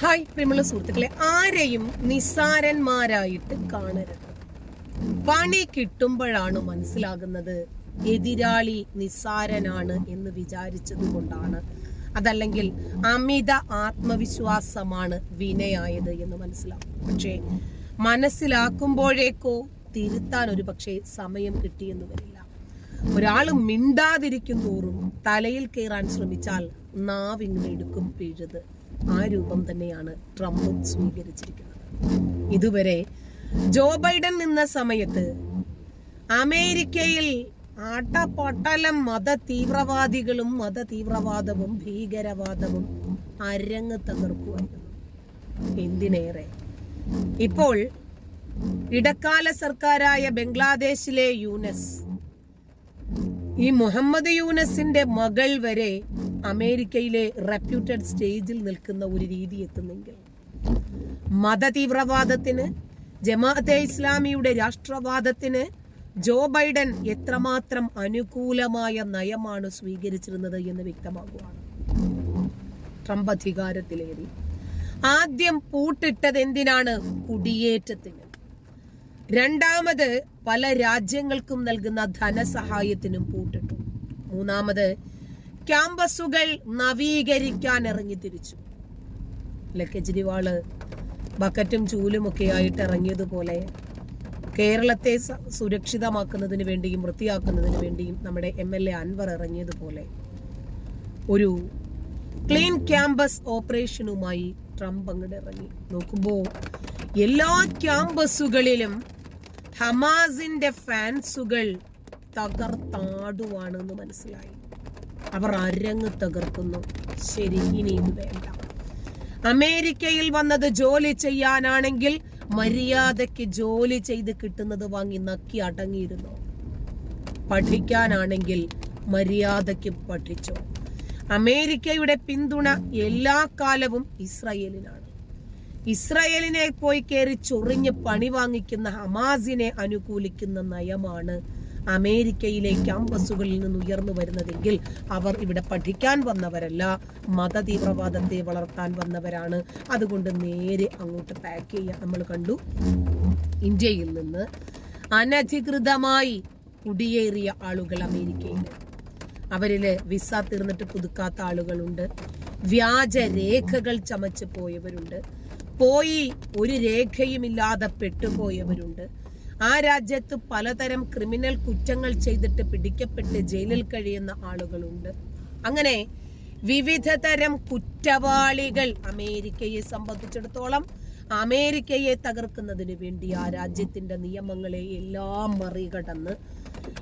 Hi പ്രിയമുള്ള സുഹൃത്തുക്കളെ. ആരെയും നിസ്സാരന്മാരായിട്ട് കാണരുത്. പണി കിട്ടുമ്പോഴാണ് മനസ്സിലാകുന്നത് എതിരാളി നിസ്സാരനാണ് എന്ന് വിചാരിച്ചത് കൊണ്ടാണ് അതല്ലെങ്കിൽ അമിത ആത്മവിശ്വാസമാണ് വിനയായത് എന്ന് മനസ്സിലാക്കും പക്ഷേ മനസ്സിലാക്കുമ്പോഴേക്കോ തിരുത്താൻ ഒരു പക്ഷേ സമയം കിട്ടിയെന്ന് വരില്ല. ഒരാൾ മിണ്ടാതിരിക്കും തോറും തലയിൽ കയറാൻ ശ്രമിച്ചാൽ നാവിങ്ങനെ എടുക്കും പിഴുത്. ആ രൂപം തന്നെയാണ് ട്രംപും സ്വീകരിച്ചിരിക്കുന്നത്. ഇതുവരെ ജോ ബൈഡൻ നിന്ന സമയത്ത് അമേരിക്കയിൽ ആട്ടപ്പൊട്ടലം മത തീവ്രവാദികളും മത തീവ്രവാദവും ഭീകരവാദവും അരങ്ങ് തകർക്കുമായിരുന്നു എന്തിനേറെ? ഇപ്പോൾ ഇടക്കാല സർക്കാരായ ബംഗ്ലാദേശിലെ യൂനസ് ഈ മുഹമ്മദ് യൂനസിന്റെ മകൾ വരെ അമേരിക്കയിലെ റെപ്യൂട്ടഡ് സ്റ്റേജിൽ നിൽക്കുന്ന ഒരു രീതി എത്തുന്നെങ്കിൽ. മതതീവ്രവാദത്തിന് ജമാഅത്തെ ഇസ്ലാമിയുടെ രാഷ്ട്രവാദത്തിന് ജോ ബൈഡൻ എത്രമാത്രം അനുകൂലമായ നയമാണ് സ്വീകരിച്ചിരുന്നത് എന്ന് വ്യക്തമാകുകയാണ് ട്രംപ് അധികാരത്തിലേറി. ആദ്യം പൂട്ടിട്ടത് എന്തിനാണ്? കുടിയേറ്റത്തിന്. രണ്ടാമത് പല രാജ്യങ്ങൾക്കും നൽകുന്ന ധനസഹായത്തിനും പൂട്ടിട്ടു. മൂന്നാമത് ക്യാമ്പസുകൾ നവീകരിക്കാൻ ഇറങ്ങി തിരിച്ചു. അല്ല കെജ്രിവാൾ ബക്കറ്റും ചൂലും ഒക്കെ ആയിട്ട് ഇറങ്ങിയതുപോലെ കേരളത്തെ സുരക്ഷിതമാക്കുന്നതിന് വേണ്ടിയും വൃത്തിയാക്കുന്നതിന് വേണ്ടിയും നമ്മുടെ എം എൽ എ അൻവർ ഇറങ്ങിയതുപോലെ ഒരു ക്ലീൻ ക്യാമ്പസ് ഓപ്പറേഷനുമായി ട്രംപ് അങ്ങോട്ട് ഇറങ്ങി. നോക്കുമ്പോൾ എല്ലാ ക്യാമ്പസുകളിലും ഹമാസിന്റെ ഫാൻസുകൾ തകർത്താടുവാണെന്ന് മനസ്സിലായി. അവർ അരങ്ങ് തകർക്കുന്നു. ശരി ഇനി വേണ്ട. അമേരിക്കയിൽ വന്നത് ജോലി ചെയ്യാനാണെങ്കിൽ മര്യാദയ്ക്ക് ജോലി ചെയ്ത് കിട്ടുന്നത് വാങ്ങി നക്കി അടങ്ങിയിരുന്നു. പഠിക്കാനാണെങ്കിൽ മര്യാദയ്ക്ക് പഠിച്ചു. അമേരിക്കയുടെ പിന്തുണ എല്ലാ കാലവും ഇസ്രയേലിനാണ്. ഇസ്രയേലിനെ പോയി കയറി ചൊറിഞ്ഞ് പണി വാങ്ങിക്കുന്ന ഹമാസിനെ അനുകൂലിക്കുന്ന നയമാണ് അമേരിക്കയിലെ ക്യാമ്പസുകളിൽ നിന്ന് ഉയർന്നു വരുന്നതെങ്കിൽ അവർ ഇവിടെ പഠിക്കാൻ വന്നവരല്ല മതതീവ്രവാദത്തെ വളർത്താൻ വന്നവരാണ്. അതുകൊണ്ട് നേരെ അങ്ങോട്ട് പാക്ക് ചെയ്യാൻ നമ്മൾ കണ്ടു ഇന്ത്യയിൽ നിന്ന് അനധികൃതമായി കുടിയേറിയ ആളുകൾ അമേരിക്കയിൽ അവരിൽ വിസ തീർന്നിട്ട് പുതുക്കാത്ത ആളുകളുണ്ട്. വ്യാജ രേഖകൾ ചമച്ച് പോയവരുണ്ട്. പോയി ഒരു രേഖയുമില്ലാതെ പെട്ടുപോയവരുണ്ട്. ആ രാജ്യത്ത് പലതരം ക്രിമിനൽ കുറ്റങ്ങൾ ചെയ്തിട്ട് പിടിക്കപ്പെട്ട് ജയിലിൽ കഴിയുന്ന ആളുകളുണ്ട്. അങ്ങനെ വിവിധ തരം കുറ്റവാളികൾ അമേരിക്കയെ സംബന്ധിച്ചിടത്തോളം അമേരിക്കയെ തകർക്കുന്നതിന് വേണ്ടി ആ രാജ്യത്തിന്റെ നിയമങ്ങളെ എല്ലാം മറികടന്ന്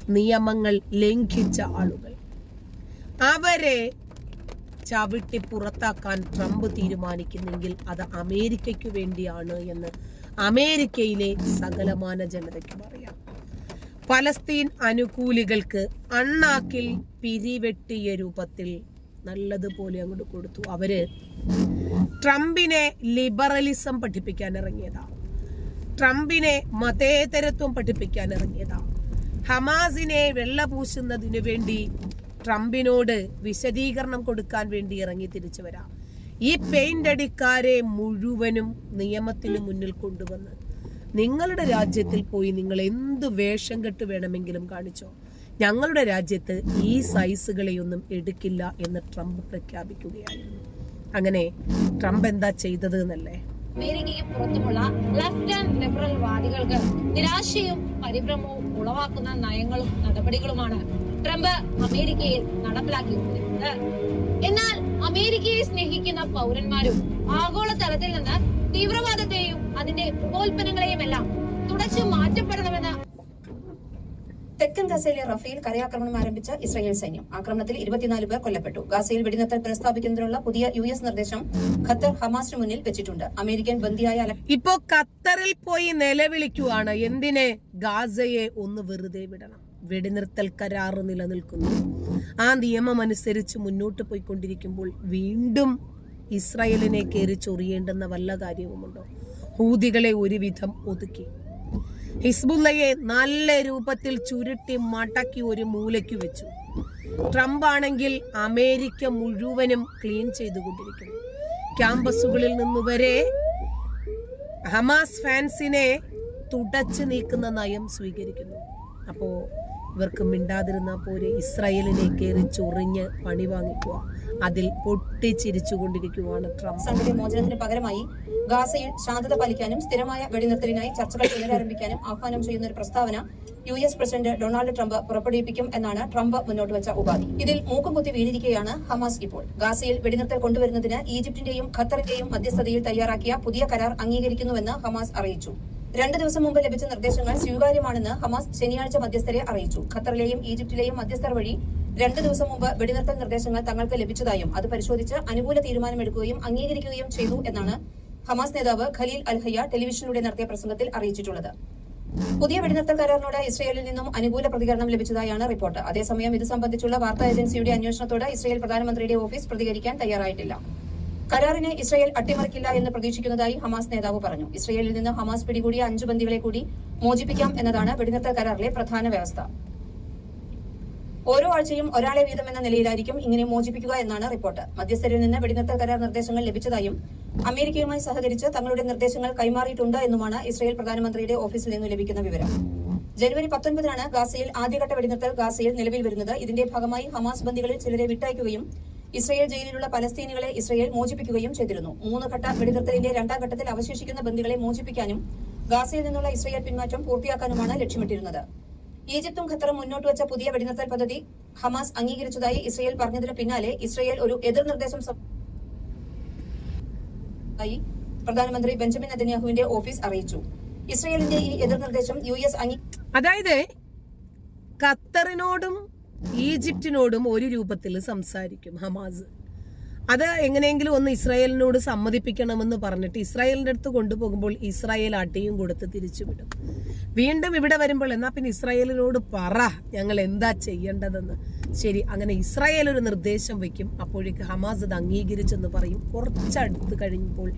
നിയമങ്ങൾ ലംഘിച്ച ആളുകൾ. അവരെ ചവിട്ടി പുറത്താക്കാൻ ട്രംപ് തീരുമാനിക്കുന്നെങ്കിൽ അത് അമേരിക്കയ്ക്ക് വേണ്ടിയാണ് എന്ന് അമേരിക്കയിലെ സകലമാന ജനതയ്ക്കും അറിയാം. പലസ്തീൻ അനുകൂലികൾക്ക് അണ്ണാക്കിൽ പിരിവെട്ടിയ രൂപത്തിൽ നല്ലതുപോലെ അങ്ങോട്ട് കൊടുത്തു. അവർ ട്രംപിനെ ലിബറലിസം പഠിപ്പിക്കാൻ ഇറങ്ങിയതാ. ട്രംപിനെ മതേതരത്വം പഠിപ്പിക്കാൻ ഇറങ്ങിയതാ. ഹമാസിനെ വെള്ളപൂശുന്നതിനു വേണ്ടി ട്രംപിനോട് വിശദീകരണം കൊടുക്കാൻ വേണ്ടി ഇറങ്ങി തിരിച്ചു വരാം ഈ പെയിന്റ് അടിക്കാരെ മുഴുവനും നിയമത്തിന് മുന്നിൽ കൊണ്ടുവന്ന് നിങ്ങളുടെ രാജ്യത്തിൽ പോയി നിങ്ങൾ എന്ത് വേഷം കെട്ട് വേണമെങ്കിലും കാണിച്ചോ. ഞങ്ങളുടെ രാജ്യത്ത് ഈ സൈസുകളെയൊന്നും എടുക്കില്ല എന്ന് ട്രംപ് പ്രഖ്യാപിക്കുകയായിരുന്നു. അങ്ങനെ ട്രംപ് എന്താ ചെയ്തത് എന്നല്ലേ? അമേരിക്കയ്ക്ക് പുറത്തുമുള്ള ലെഫ്റ്റ് ആൻഡ് ലിബറൽ വാദികൾക്ക് നിരാശയും പരിഭ്രമവും ഉളവാക്കുന്ന നയങ്ങളും നടപടികളുമാണ് ട്രംപ് അമേരിക്കയിൽ നടപ്പിലാക്കിയിരിക്കുന്നത് എന്നാൽ അമേരിക്കയെ സ്നേഹിക്കുന്ന പൗരന്മാരും ആഗോളതലത്തിൽ നിന്ന് തീവ്രവാദത്തെയും അതിന്റെ ഉപോൽപ്പന്നങ്ങളെയും എല്ലാം തുടച്ചു മാറ്റപ്പെടണമെന്ന് തെക്കൻ ഗസയിലെ റഫേൽ കരയാക്രമണം ആരംഭിച്ച ഇസ്രായേൽ സൈന്യം. ആക്രമണത്തിൽ ഇരുപത്തിനാല് പേർ കൊല്ലപ്പെട്ടു. ഗാസയിൽ വെടിനിർത്തൽ പുനഃസ്ഥാപിക്കുന്നതിനുള്ള പുതിയ യു എസ് നിർദ്ദേശം ഖത്തർ ഹമാസിന് മുന്നിൽ വെച്ചിട്ടുണ്ട്. അമേരിക്കൻ ബന്ദിയായ ഇപ്പോ ഖത്തറിൽ പോയി നിലവിളിക്കുവാണ്. എന്തിനെ? ഗാസയെ ഒന്ന് വെറുതെ വിടണം. വെടിനിർത്തൽ കരാറ് നിലനിൽക്കുന്നു. ആ നിയമം അനുസരിച്ച് മുന്നോട്ട് പോയിക്കൊണ്ടിരിക്കുമ്പോൾ വീണ്ടും ഇസ്രായേലിനെ കയറി ചൊറിയേണ്ടെന്ന വല്ല കാര്യവുമുണ്ടോ? ഹൂതികളെ ഒരുവിധം ഒതുക്കി. ഹിസ്ബുല്ലയെ നല്ല രൂപത്തിൽ ചുരുട്ടി മടക്കി ഒരു മൂലയ്ക്ക് വെച്ചു. ട്രംപ് ആണെങ്കിൽ അമേരിക്ക മുഴുവനും ക്ലീൻ ചെയ്തുകൊണ്ടിരിക്കുന്നു. ക്യാമ്പസുകളിൽ നിന്ന് വരെ ഹമാസ് ഫാൻസിനെ തുടച്ചു നീക്കുന്ന നയം സ്വീകരിക്കുന്നു. അപ്പോ ഇവർക്ക് മിണ്ടാതിരുന്നാൽ പോരെ. ഇസ്രായേലിനെ കയറി ചൊറിഞ്ഞ് പണി വാങ്ങിക്കുക. അതിൽ പൊട്ടിച്ചിരിച്ചുകൊണ്ടിരിക്കുകയാണ് ട്രംപ്. സമിതി മോചനത്തിന് പകരമായി ഗാസയിൽ ശാന്തത പാലിക്കാനും സ്ഥിരമായ വെടിനിർത്തലിനായി ചർച്ചകൾ പുനരാരംഭിക്കാനും ആഹ്വാനം ചെയ്യുന്ന ഒരു പ്രസ്താവന U S president Donald Trump പുറപ്പെടുവിപ്പിക്കും എന്നാണ് ട്രംപ് മുന്നോട്ട് വെച്ച ഉപാധി. ഇതിൽ മൂക്കും കുത്തി വീണിരിക്കുകയാണ് ഹമാസ് ഇപ്പോൾ. ഗാസയിൽ വെടിനിർത്തൽ കൊണ്ടുവരുന്നതിന് ഈജിപ്തിന്റെയും ഖത്തറിന്റെയും മധ്യസ്ഥതയിൽ തയ്യാറാക്കിയ പുതിയ കരാർ അംഗീകരിക്കുന്നുവെന്ന് ഹമാസ് അറിയിച്ചു. രണ്ട് ദിവസം മുമ്പ് ലഭിച്ച നിർദ്ദേശങ്ങൾ സ്വീകാര്യമാണെന്ന് ഹമാസ് ശനിയാഴ്ച മധ്യസ്ഥരെ അറിയിച്ചു. ഖത്തറിലെയും ഈജിപ്തിലെയും മധ്യസ്ഥർ വഴി രണ്ട് ദിവസം മുമ്പ് വെടിനിർത്തൽ നിർദ്ദേശങ്ങൾ തങ്ങൾക്ക് ലഭിച്ചതായും അത് പരിശോധിച്ച് അനുകൂല തീരുമാനമെടുക്കുകയും അംഗീകരിക്കുകയും ചെയ്തു എന്നാണ് ഹമാസ് നേതാവ് ഖലീൽ അൽഹയ്യ ടെലിവിഷനിലൂടെ നടത്തിയ പ്രസംഗത്തിൽ അറിയിച്ചിട്ടുള്ളത്. പുതിയ വെടിനിർത്തൽ കരാറിനോട് ഇസ്രയേലിൽ നിന്നും അനുകൂല പ്രതികരണം ലഭിച്ചതായാണ് റിപ്പോർട്ട്. അതേസമയം ഇത് സംബന്ധിച്ചുള്ള വാർത്താ ഏജൻസിയുടെ അന്വേഷണത്തോട് ഇസ്രയേൽ പ്രധാനമന്ത്രിയുടെ ഓഫീസ് പ്രതികരിക്കാൻ തയ്യാറായിട്ടില്ല. കരാറിനെ ഇസ്രായേൽ അട്ടിമറിക്കില്ല എന്ന് പ്രതീക്ഷിക്കുന്നതായി ഹമാസ് നേതാവ് പറഞ്ഞു. ഇസ്രായേലിൽ നിന്ന് ഹമാസ് പിടികൂടിയ അഞ്ചു ബന്ദികളെ കൂടി മോചിപ്പിക്കാം എന്നതാണ് വെടിനിർത്തൽ കരാറിലെ പ്രധാന വ്യവസ്ഥ. ഓരോ ആഴ്ചയും ഒരാളെ വീതം എന്ന നിലയിലായിരിക്കും ഇങ്ങനെ മോചിപ്പിക്കുക എന്നാണ് റിപ്പോർട്ട്. മധ്യസ്ഥരിൽ നിന്ന് വെടിനിർത്തൽ കരാർ നിർദ്ദേശങ്ങൾ ലഭിച്ചതായും അമേരിക്കയുമായി സഹകരിച്ച് തങ്ങളുടെ നിർദ്ദേശങ്ങൾ കൈമാറിയിട്ടുണ്ട് എന്നുമാണ് ഇസ്രായേൽ പ്രധാനമന്ത്രിയുടെ ഓഫീസിൽ നിന്ന് ലഭിക്കുന്ന വിവരം. ജനുവരി പത്തൊൻപതിനാണ് ഗാസയിൽ ആദ്യഘട്ട വെടിനിർത്തൽ ഗാസയിൽ നിലവിൽ വരുന്നത്. ഇതിന്റെ ഭാഗമായി ഹമാസ് ബന്ദികളിൽ ചിലരെ വിട്ടയക്കുകയും ഇസ്രയേൽ ജയിലിലുള്ള പലസ്തീനികളെ ഇസ്രയേൽ മോചിപ്പിക്കുകയും ചെയ്തിരുന്നു. മൂന്ന് ഘട്ട വെടിനിർത്തലിന്റെ രണ്ടാം ഘട്ടത്തിൽ അവശേഷിക്കുന്ന ബന്ദികളെ മോചിപ്പിക്കാനും ഗാസയിൽ നിന്നുള്ള ഇസ്രയേൽ പിന്മാറ്റം പൂർത്തിയാക്കാനുമാണ് ലക്ഷ്യമിട്ടിരുന്നത്. ഈജിപ്തും ഖത്തറും മുന്നോട്ട് വെച്ച പുതിയ വെടിനിർത്തൽ പദ്ധതി ഹമാസ് അംഗീകരിച്ചതായി ഇസ്രയേൽ പറഞ്ഞതിന് പിന്നാലെ ഇസ്രയേൽ ഒരു എതിർ നിർദ്ദേശം പ്രധാനമന്ത്രി ബെഞ്ചമിൻ നെതന്യാഹുവിന്റെ ഓഫീസ് അറിയിച്ചു. ഇസ്രയേലിന്റെ ഈ എതിർ നിർദ്ദേശം യു എസ് അംഗീ അതായത് ഖത്തറിനോടും ഈജിപ്തിനോടും ഒരു രൂപത്തിൽ സംസാരിക്കും ഹമാസ്. അത് എങ്ങനെയെങ്കിലും ഒന്ന് ഇസ്രായേലിനോട് സമ്മതിപ്പിക്കണമെന്ന് പറഞ്ഞിട്ട് ഇസ്രായേലിന്റെ അടുത്ത് കൊണ്ടുപോകുമ്പോൾ ഇസ്രായേൽ അടിയും കൊടുത്ത് തിരിച്ചുവിടും. വീണ്ടും ഇവിടെ വരുമ്പോൾ എന്നാ പിന്നെ ഇസ്രായേലിനോട് പറ ഞങ്ങൾ എന്താ ചെയ്യേണ്ടതെന്ന്. ശരി അങ്ങനെ ഇസ്രായേൽ ഒരു നിർദ്ദേശം വയ്ക്കും. അപ്പോഴേക്ക് ഹമാസ് അത് അംഗീകരിച്ചെന്ന് പറയും. കുറച്ചടുത്ത് കഴിയുമ്പോൾ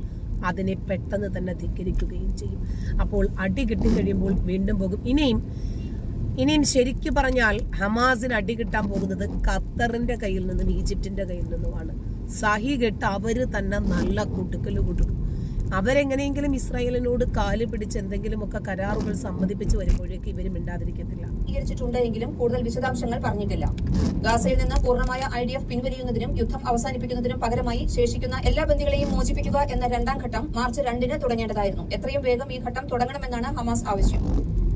അതിനെ പെട്ടെന്ന് തന്നെ ധിക്കരിക്കുകയും ചെയ്യും. അപ്പോൾ അടി കിട്ടി കഴിയുമ്പോൾ വീണ്ടും പോകും. ഇനിയും ഇനിയും ശരിക്കു പറഞ്ഞാൽ ഹമാസിന് അടി കിട്ടാൻ പോകുന്നത് ഖത്തറിന്റെ കയ്യിൽ നിന്നും ഈജിപ്തിന്റെ കയ്യിൽ നിന്നുമാണ്. സഹി കെട്ട് അവർ തന്നെ നല്ല കുട്ടുക്കൽ കൂട്ടും അവരെങ്ങനെയെങ്കിലും ഇസ്രായേലിനോട് കാൽ പിടിച്ച് എന്തെങ്കിലുമൊക്കെ കരാറുകൾ സമ്മതിപ്പിച്ച് വരുമ്പോഴേക്ക് ഇവരും മിണ്ടാതിരിക്കത്തില്ല. സ്വീകരിച്ചിട്ടുണ്ടെങ്കിലും കൂടുതൽ വിശദാംശങ്ങൾ പറഞ്ഞിട്ടില്ല. ഗാസയിൽ നിന്ന് പൂർണമായ ഐ ഡി എഫ് പിൻവലിയുന്നതിനും യുദ്ധം അവസാനിപ്പിക്കുന്നതിനും പകരമായി ശേഷിക്കുന്ന എല്ലാ ബന്ധികളെയും മോചിപ്പിക്കുക എന്ന രണ്ടാം ഘട്ടം മാർച്ച് രണ്ടിന് തുടങ്ങേണ്ടതായിരുന്നു. എത്രയും വേഗം ഈ ഘട്ടം തുടങ്ങണമെന്നാണ് ഹമാസ് ആവശ്യം.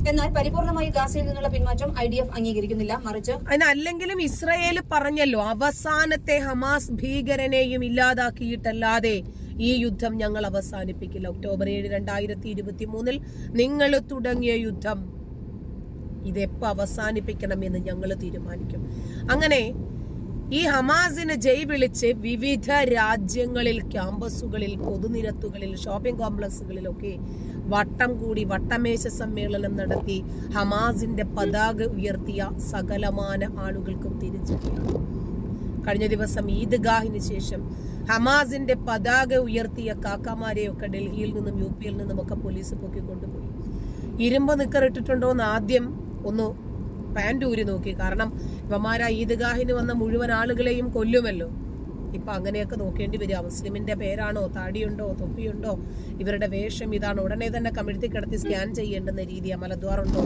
എന്നാൽ പരിപൂർണമായി ഗാസയിൽ നിന്നുള്ള പിന്മാറ്റം ഐ ഡി എഫ് അംഗീകരിക്കുന്നില്ല. മറിച്ച് അതിനല്ലെങ്കിലും ഇസ്രയേൽ പറഞ്ഞല്ലോ അവസാനത്തെ ഹമാസ് ഭീകരനെയും ഇല്ലാതാക്കിയിട്ടല്ലാതെ ഈ യുദ്ധം ഞങ്ങൾ അവസാനിപ്പിക്കില്ല. ഒക്ടോബർ ഏഴ് രണ്ടായിരത്തി ഇരുപത്തി മൂന്നിൽ നിങ്ങൾ തുടങ്ങിയ യുദ്ധം ഇതെപ്പോ അവസാനിപ്പിക്കണമെന്ന് ഞങ്ങൾ തീരുമാനിക്കും. അങ്ങനെ ഈ ഹമാസിന് ജയ് വിളിച്ച് വിവിധ രാജ്യങ്ങളിൽ ക്യാമ്പസുകളിൽ പൊതുനിരത്തുകളിൽ ഷോപ്പിംഗ് കോംപ്ലക്സുകളിലൊക്കെ വട്ടം കൂടി വട്ടമേശ സമ്മേളനം നടത്തി ഹമാസിന്റെ പതാക ഉയർത്തിയ സകലമാന ആളുകൾക്കും തിരിച്ചറിയാം കഴിഞ്ഞ ദിവസം ഈദ്ഗാഹിന് ശേഷം ഹമാസിന്റെ പതാക ഉയർത്തിയ കാക്കമാരെയൊക്കെ ഡൽഹിയിൽ നിന്നും യു പിയിൽ നിന്നും ഒക്കെ പോലീസ് പൊക്കിക്കൊണ്ടുപോയി ഇരുമ്പ് നിക്കറിട്ടിട്ടുണ്ടോ എന്ന് ആദ്യം ഒന്ന് പാന്റ് നോക്കി. കാരണം ഇവമാരാ ഈദ്ഗാഹിന് വന്ന മുഴുവൻ ആളുകളെയും കൊല്ലുമല്ലോ. ഇപ്പൊ അങ്ങനെയൊക്കെ നോക്കേണ്ടി വരിക മുസ്ലിമിന്റെ പേരാണോ താടിയുണ്ടോ തൊപ്പിയുണ്ടോ ഇവരുടെ വേഷം ഇതാണ്? ഉടനെ തന്നെ കമിഴ്ത്തി കിടത്തി സ്കാൻ ചെയ്യേണ്ടുന്ന രീതിയാ മലദ്വാറുണ്ടോ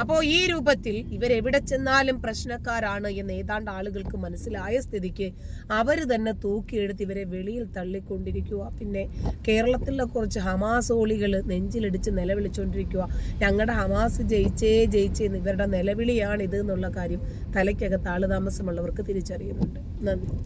അപ്പോ ഈ രൂപത്തിൽ ഇവരെവിടെ ചെന്നാലും പ്രശ്നക്കാരാണ് എന്ന് ഏതാണ്ട് ആളുകൾക്ക് മനസ്സിലായ സ്ഥിതിക്ക് അവർ തന്നെ തൂക്കിയെടുത്ത് ഇവരെ വെളിയിൽ തള്ളിക്കൊണ്ടിരിക്കുക പിന്നെ കേരളത്തിലെ കുറച്ച് ഹമാസ് ഓളികൾ നെഞ്ചിലിടിച്ച് നിലവിളിച്ചുകൊണ്ടിരിക്കുക ഞങ്ങളുടെ ഹമാസ് ജയിച്ചേ ജയിച്ചേ ഇവരുടെ നിലവിളിയാണിത് എന്നുള്ള കാര്യം തലയ്ക്കകത്ത് ആളുതാമസമുള്ളവർക്ക് തിരിച്ചറിയുന്നുണ്ട്. നന്ദി.